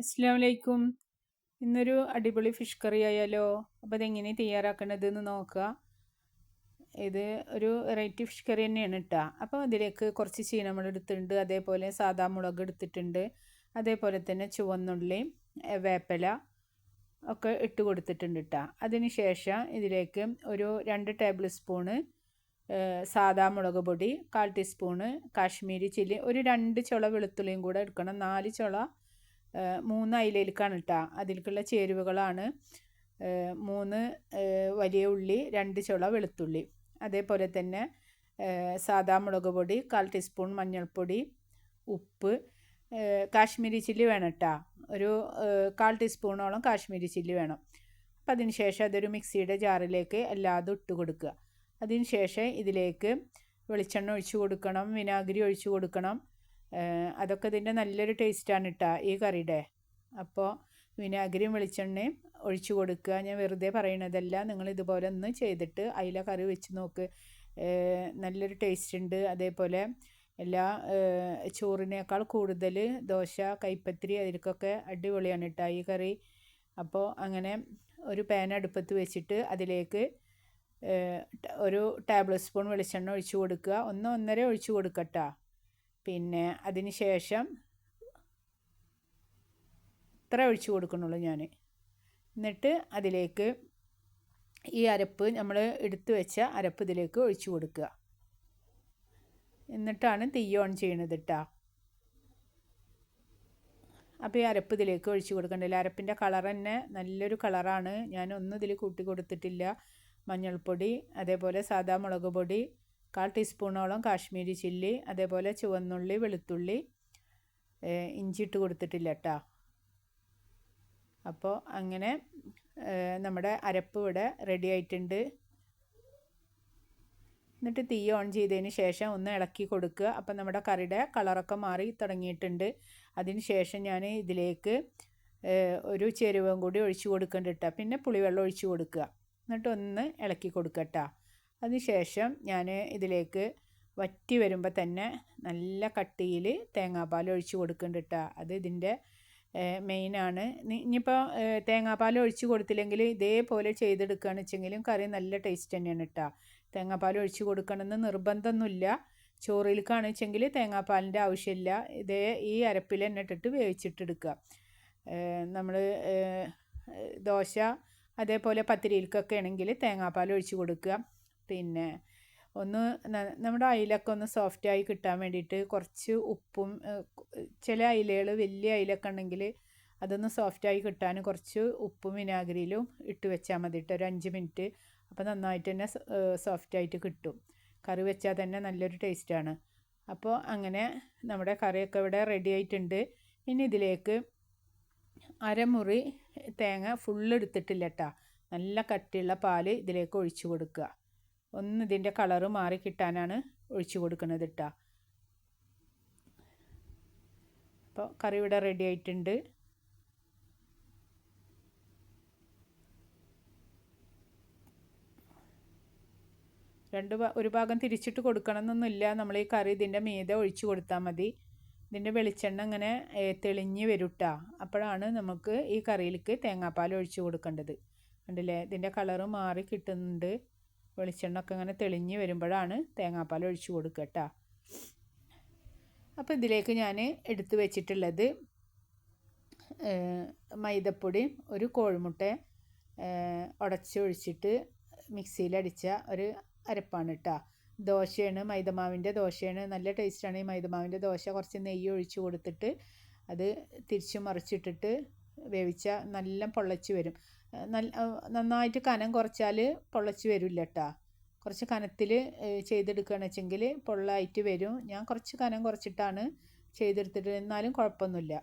അസ്സാമലൈക്കും ഇന്നൊരു അടിപൊളി ഫിഷ് കറി ആയാലോ? അപ്പോൾ അതെങ്ങനെ തയ്യാറാക്കണത് എന്ന് നോക്കുക ഇത് ഒരു വെറൈറ്റി ഫിഷ് കറി തന്നെയാണ് കേട്ടോ അപ്പോൾ അതിലേക്ക് കുറച്ച് ചീനമുളക് എടുത്തിട്ടുണ്ട്. അതേപോലെ സാദാ മുളക് എടുത്തിട്ടുണ്ട്. അതേപോലെ തന്നെ ചുവന്നുള്ളി വേപ്പില ഒക്കെ ഇട്ട് കൊടുത്തിട്ടുണ്ട് കേട്ടോ അതിന് ശേഷം ഇതിലേക്ക് ഒരു രണ്ട് ടേബിൾ സ്പൂണ് സാദാ മുളക് പൊടി കാൽ ടീസ്പൂണ് കാശ്മീരി ചില്ലി ഒരു രണ്ട് ചുള വെളുത്തുള്ളിയും കൂടെ എടുക്കണം. നാല് ചുള മൂന്ന് അയിലേക്കാണ് കേട്ടോ അതിലേക്കുള്ള ചേരുവകളാണ്. മൂന്ന് വലിയ ഉള്ളി രണ്ട് ചുള വെളുത്തുള്ളി. അതേപോലെ തന്നെ സാദാ മുളക് പൊടി കാൽ ടീസ്പൂൺ മഞ്ഞൾപ്പൊടി ഉപ്പ് കാശ്മീരി ചില്ലി വേണം കേട്ടോ ഒരു കാൽ ടീസ്പൂണോളം കാശ്മീരി ചില്ലി വേണം. അപ്പം അതിന് ശേഷം അതൊരു മിക്സിയുടെ ജാറിലേക്ക് എല്ലാതും ഇട്ട് കൊടുക്കുക. അതിന് ശേഷം ഇതിലേക്ക് വെളിച്ചെണ്ണ ഒഴിച്ച് കൊടുക്കണം വിനാഗിരി ഒഴിച്ച് കൊടുക്കണം. അതൊക്കെ ഇതിന്റെ നല്ലൊരു ടേസ്റ്റാണ് കേട്ടോ ഈ കറിയുടെ അപ്പോൾ വിനാഗിരിയും വെളിച്ചെണ്ണയും ഒഴിച്ചു കൊടുക്കുക. ഞാൻ വെറുതെ പറയണതല്ല. നിങ്ങൾ ഇതുപോലെ ഒന്ന് ചെയ്തിട്ട് അയില കറി വെച്ച് നോക്ക്. നല്ലൊരു ടേസ്റ്റ് ഉണ്ട്. അതേപോലെ എല്ലാ ചോറിനേക്കാൾ കൂടുതൽ ദോശ കൈപ്പത്തിരി അതിലേക്കൊക്കെ അടിപൊളിയാണ് കേട്ടോ ഈ കറി. അപ്പോൾ അങ്ങനെ ഒരു പാൻ അടുപ്പത്ത് വെച്ചിട്ട് അതിലേക്ക് ഒരു ടേബിൾ സ്പൂൺ വെളിച്ചെണ്ണ ഒഴിച്ചു കൊടുക്കുക. ഒന്ന് ഒന്നര ഒഴിച്ചു കൊടുക്കട്ടോ. പിന്നെ അതിന് ശേഷം ഇത്ര ഒഴിച്ചു കൊടുക്കണുള്ളൂ ഞാൻ. എന്നിട്ട് അതിലേക്ക് ഈ അരപ്പ് നമ്മൾ എടുത്തു വെച്ച അരപ്പ് ഇതിലേക്ക് ഒഴിച്ചു കൊടുക്കുക. എന്നിട്ടാണ് തീ ഓൺ ചെയ്യണത് കേട്ടോ അപ്പോൾ ഈ അരപ്പ് ഇതിലേക്ക് ഒഴിച്ചു കൊടുക്കണ്ടല്ലോ അരപ്പിന്റെ കളർ തന്നെ നല്ലൊരു കളറാണ്. ഞാൻ ഒന്നും ഇതിൽ കൂട്ടി കൊടുത്തിട്ടില്ല. മഞ്ഞൾപ്പൊടി അതേപോലെ സാദാ മുളക് പൊടി കാൽ ടീസ്പൂണോളം കാശ്മീരി ചില്ലി അതേപോലെ ചുവന്നുള്ളി വെളുത്തുള്ളി ഇഞ്ചി ഇട്ട് കൊടുത്തിട്ടില്ല കേട്ടോ അപ്പോൾ അങ്ങനെ നമ്മുടെ അരപ്പ് ഇവിടെ റെഡി ആയിട്ടുണ്ട്. എന്നിട്ട് തീ ഓൺ ചെയ്തതിന് ശേഷം ഒന്ന് ഇളക്കി കൊടുക്കുക. അപ്പം നമ്മുടെ കറിയുടെ കളറൊക്കെ മാറി തുടങ്ങിയിട്ടുണ്ട്. അതിന് ശേഷം ഞാൻ ഇതിലേക്ക് ഒരു ചെരുവം കൂടി ഒഴിച്ചു കൊടുക്കേണ്ടിട്ട പിന്നെ പുളിവെള്ളം ഒഴിച്ചു കൊടുക്കുക. എന്നിട്ട് ഒന്ന് ഇളക്കി കൊടുക്കട്ടോ അതിനുശേഷം ഞാൻ ഇതിലേക്ക് വറ്റി വരുമ്പോൾ തന്നെ നല്ല കട്ടിയിൽ തേങ്ങാപ്പാൽ ഒഴിച്ച് കൊടുക്കുന്നുണ്ട് കേട്ടോ അത് ഇതിന്റെ മെയിനാണ് ഇനിയിപ്പോൾ തേങ്ങാപ്പാൽ ഒഴിച്ച് കൊടുത്തില്ലെങ്കിൽ ഇതേപോലെ ചെയ്തെടുക്കുകയാണ് വെച്ചെങ്കിലും കറി നല്ല ടേസ്റ്റ് തന്നെയാണ് കേട്ടോ തേങ്ങാപ്പാൽ ഒഴിച്ച് കൊടുക്കണമെന്ന് നിർബന്ധമൊന്നുമില്ല ചോറിലേക്കാണ് വെച്ചെങ്കിൽ തേങ്ങാപ്പാലിന്റെ ആവശ്യമില്ല ഇതേ ഈ അരപ്പിൽ തന്നെ ഇട്ടിട്ട് വേവിച്ചിട്ടെടുക്കുക നമ്മൾ ദോശ അതേപോലെ പത്തിരിയിലേക്കൊക്കെ ആണെങ്കിൽ തേങ്ങാപ്പാൽ ഒഴിച്ച് കൊടുക്കുക പിന്നെ ഒന്ന് നമ്മുടെ അയിലൊക്കെ ഒന്ന് സോഫ്റ്റ് ആയി കിട്ടാൻ വേണ്ടിയിട്ട് കുറച്ച് ഉപ്പും ചില അയിലകൾ വലിയ അയിലൊക്കെ ഉണ്ടെങ്കിൽ അതൊന്ന് സോഫ്റ്റായി കിട്ടാൻ കുറച്ച് ഉപ്പും വിനാഗിരിയിലും ഇട്ട് വെച്ചാൽ മതി ഒരു അഞ്ച് മിനിറ്റ് അപ്പോൾ നന്നായിട്ട് തന്നെ സോഫ്റ്റ് ആയിട്ട് കിട്ടും. കറി വെച്ചാൽ തന്നെ നല്ലൊരു ടേസ്റ്റാണ് അപ്പോൾ അങ്ങനെ നമ്മുടെ കറിയൊക്കെ ഇവിടെ റെഡി ആയിട്ടുണ്ട്. ഇനി ഇതിലേക്ക് അരമുറി തേങ്ങ ഫുള്ള് എടുത്തിട്ടില്ല കേട്ടോ നല്ല കട്ടിയുള്ള പാൽ ഇതിലേക്ക് ഒഴിച്ചു കൊടുക്കുക. ഒന്ന് ഇതിന്റെ കളറ് മാറി കിട്ടാനാണ് ഒഴിച്ചു കൊടുക്കുന്നത് കേട്ടോ അപ്പോൾ കറി ഇവിടെ റെഡി ആയിട്ടുണ്ട്. രണ്ട് ഒരു ഭാഗം തിരിച്ചിട്ട് കൊടുക്കണം എന്നൊന്നുമില്ല നമ്മൾ ഈ കറി ഇതിന്റെ മീതെ ഒഴിച്ചു കൊടുത്താൽ മതി. ഇതിന്റെ വെളിച്ചെണ്ണ ഇങ്ങനെ തെളിഞ്ഞ് വരും കേട്ടോ അപ്പോഴാണ് നമുക്ക് ഈ കറിയിലേക്ക് തേങ്ങാപ്പാൽ ഒഴിച്ചു കൊടുക്കേണ്ടത്. കണ്ടില്ലേ? ഇതിന്റെ കളറ് മാറി കിട്ടുന്നുണ്ട്. വെളിച്ചെണ്ണ ഒക്കെ ഇങ്ങനെ തെളിഞ്ഞ് വരുമ്പോഴാണ് തേങ്ങാപ്പാൽ ഒഴിച്ചു കൊടുക്കുക കേട്ടോ. അപ്പോൾ ഇതിലേക്ക് ഞാൻ എടുത്ത് വെച്ചിട്ടുള്ളത് മൈദപ്പൊടി ഒരു കോഴിമുട്ട ഉടച്ചൊഴിച്ചിട്ട് മിക്സിയിലടിച്ച ഒരു അരപ്പാണ് കേട്ടോ. ദോശയാണ് മൈദമാവിന്റെ ദോശയാണ് നല്ല ടേസ്റ്റാണ് ഈ മൈദമാവിന്റെ ദോശ. കുറച്ച് നെയ്യ് ഒഴിച്ച് കൊടുത്തിട്ട് അത് തിരിച്ച് മറിച്ചിട്ടിട്ട് വേവിച്ച നല്ല പൊള്ളച്ച് വരും. നന്നായിട്ട് കനം കുറച്ചാൽ പൊള്ളച്ച് വരില്ല കേട്ടോ കുറച്ച് കനത്തിൽ ചെയ്തെടുക്കുകയാണെന്ന് വെച്ചെങ്കിൽ പൊള്ളായിട്ട് വരും. ഞാൻ കുറച്ച് കനം കുറച്ചിട്ടാണ് ചെയ്തെടുത്തിട്ട് എന്നാലും കുഴപ്പമൊന്നുമില്ല.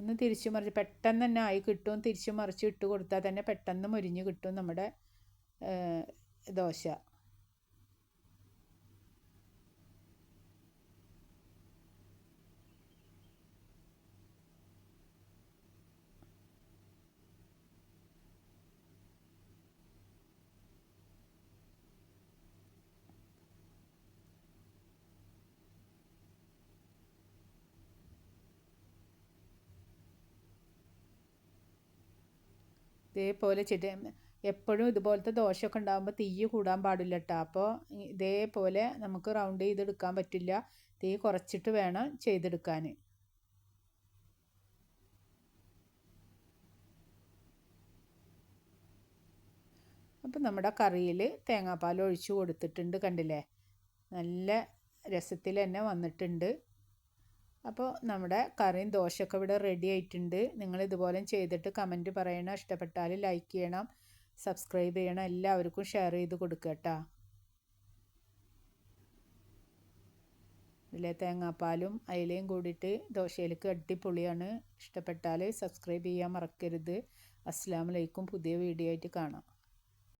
ഒന്ന് തിരിച്ചു മറിച്ച് പെട്ടെന്ന് തന്നെ ആയി കിട്ടും. തിരിച്ചു മറിച്ച് ഇട്ട് കൊടുത്താൽ തന്നെ പെട്ടെന്ന് മുരിഞ്ഞ് കിട്ടും നമ്മുടെ ദോശ. ഇതേപോലെ ചെടി എപ്പോഴും ഇതുപോലത്തെ ദോശയൊക്കെ ഉണ്ടാകുമ്പോൾ തീ കൂടാൻ പാടില്ല കേട്ടോ അപ്പോൾ ഇതേപോലെ നമുക്ക് റൗണ്ട് ചെയ്തെടുക്കാൻ പറ്റില്ല. തീ കുറച്ചിട്ട് വേണം ചെയ്തെടുക്കാൻ അപ്പം നമ്മുടെ കറിയിൽ തേങ്ങാപ്പാൽ ഒഴിച്ച് കൊടുത്തിട്ടുണ്ട് കണ്ടില്ലേ? നല്ല രസത്തിൽ തന്നെ വന്നിട്ടുണ്ട്. അപ്പോൾ നമ്മുടെ കറിയും ദോശയൊക്കെ ഇവിടെ റെഡി ആയിട്ടുണ്ട്. നിങ്ങൾ ഇതുപോലെ ചെയ്തിട്ട് കമന്റ് പറയണം. ഇഷ്ടപ്പെട്ടാൽ ലൈക്ക് ചെയ്യണം. സബ്സ്ക്രൈബ് ചെയ്യണം. എല്ലാവർക്കും ഷെയർ ചെയ്ത് കൊടുക്കുക കേട്ടോ. ഇതിലെ തേങ്ങാപ്പാലും അയിലയും കൂടിയിട്ട് ദോശയിലേക്ക് അടിപൊളിയാണ്. ഇഷ്ടപ്പെട്ടാൽ സബ്സ്ക്രൈബ് ചെയ്യാൻ മറക്കരുത്. അസ്സാം വലൈക്കും പുതിയ വീഡിയോ ആയിട്ട് കാണാം.